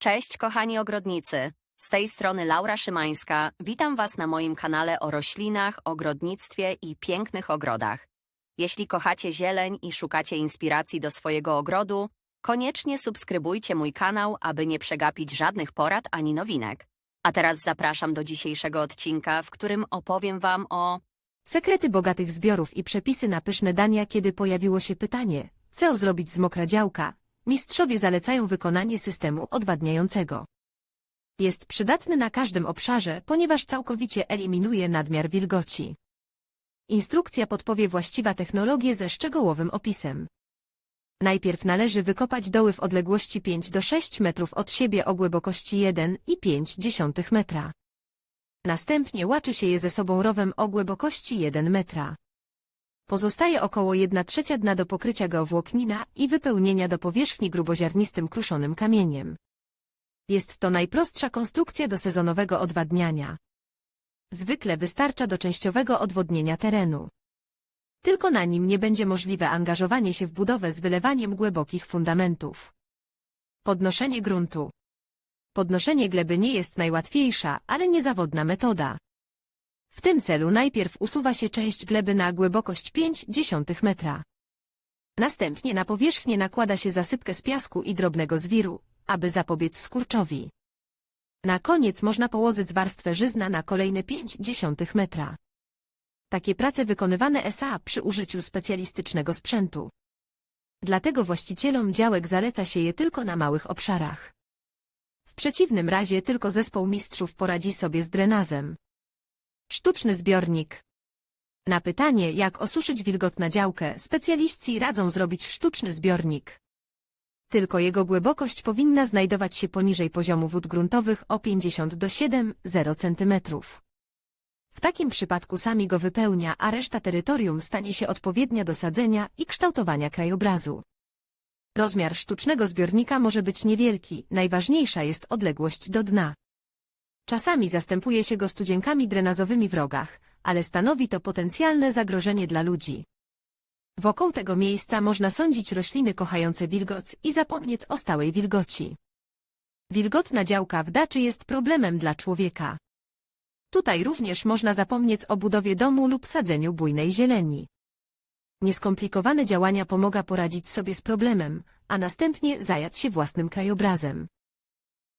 Cześć kochani ogrodnicy. Z tej strony Laura Szymańska. Witam Was na moim kanale o roślinach, ogrodnictwie i pięknych ogrodach. Jeśli kochacie zieleń i szukacie inspiracji do swojego ogrodu, koniecznie subskrybujcie mój kanał, aby nie przegapić żadnych porad ani nowinek. A teraz zapraszam do dzisiejszego odcinka, w którym opowiem Wam o Sekrety bogatych zbiorów i przepisy na pyszne dania, kiedy pojawiło się pytanie, co zrobić z mokra działka, mistrzowie zalecają wykonanie systemu odwadniającego. Jest przydatny na każdym obszarze, ponieważ całkowicie eliminuje nadmiar wilgoci. Instrukcja podpowie właściwa technologię ze szczegółowym opisem. Najpierw należy wykopać doły w odległości 5 do 6 metrów od siebie o głębokości 1,5 metra. Następnie łaczy się je ze sobą rowem o głębokości 1 metra. Pozostaje około 1 trzecia dna do pokrycia geowłóknina i wypełnienia do powierzchni gruboziarnistym kruszonym kamieniem. Jest to najprostsza konstrukcja do sezonowego odwadniania. Zwykle wystarcza do częściowego odwodnienia terenu. Tylko na nim nie będzie możliwe angażowanie się w budowę z wylewaniem głębokich fundamentów. Podnoszenie gruntu. Podnoszenie gleby nie jest najłatwiejsza, ale niezawodna metoda. W tym celu najpierw usuwa się część gleby na głębokość 0,5 metra. Następnie na powierzchnię nakłada się zasypkę z piasku i drobnego zwiru, aby zapobiec skurczowi. Na koniec można położyć warstwę żyzna na kolejne 0,5 metra. Takie prace wykonywane SA przy użyciu specjalistycznego sprzętu. Dlatego właścicielom działek zaleca się je tylko na małych obszarach. W przeciwnym razie tylko zespół mistrzów poradzi sobie z drenazem. Sztuczny zbiornik. Na pytanie, jak osuszyć wilgotna działkę, specjaliści radzą zrobić sztuczny zbiornik. Tylko jego głębokość powinna znajdować się poniżej poziomu wód gruntowych o 50 do 7,0 cm. W takim przypadku sami go wypełnia, a reszta terytorium stanie się odpowiednia do sadzenia i kształtowania krajobrazu. Rozmiar sztucznego zbiornika może być niewielki, najważniejsza jest odległość do dna. Czasami zastępuje się go studzienkami drenazowymi w rogach, ale stanowi to potencjalne zagrożenie dla ludzi. Wokół tego miejsca można sądzić rośliny kochające wilgoć i zapomnieć o stałej wilgoci. Wilgotna działka w daczy jest problemem dla człowieka. Tutaj również można zapomnieć o budowie domu lub sadzeniu bujnej zieleni. Nieskomplikowane działania pomaga poradzić sobie z problemem, a następnie zająć się własnym krajobrazem.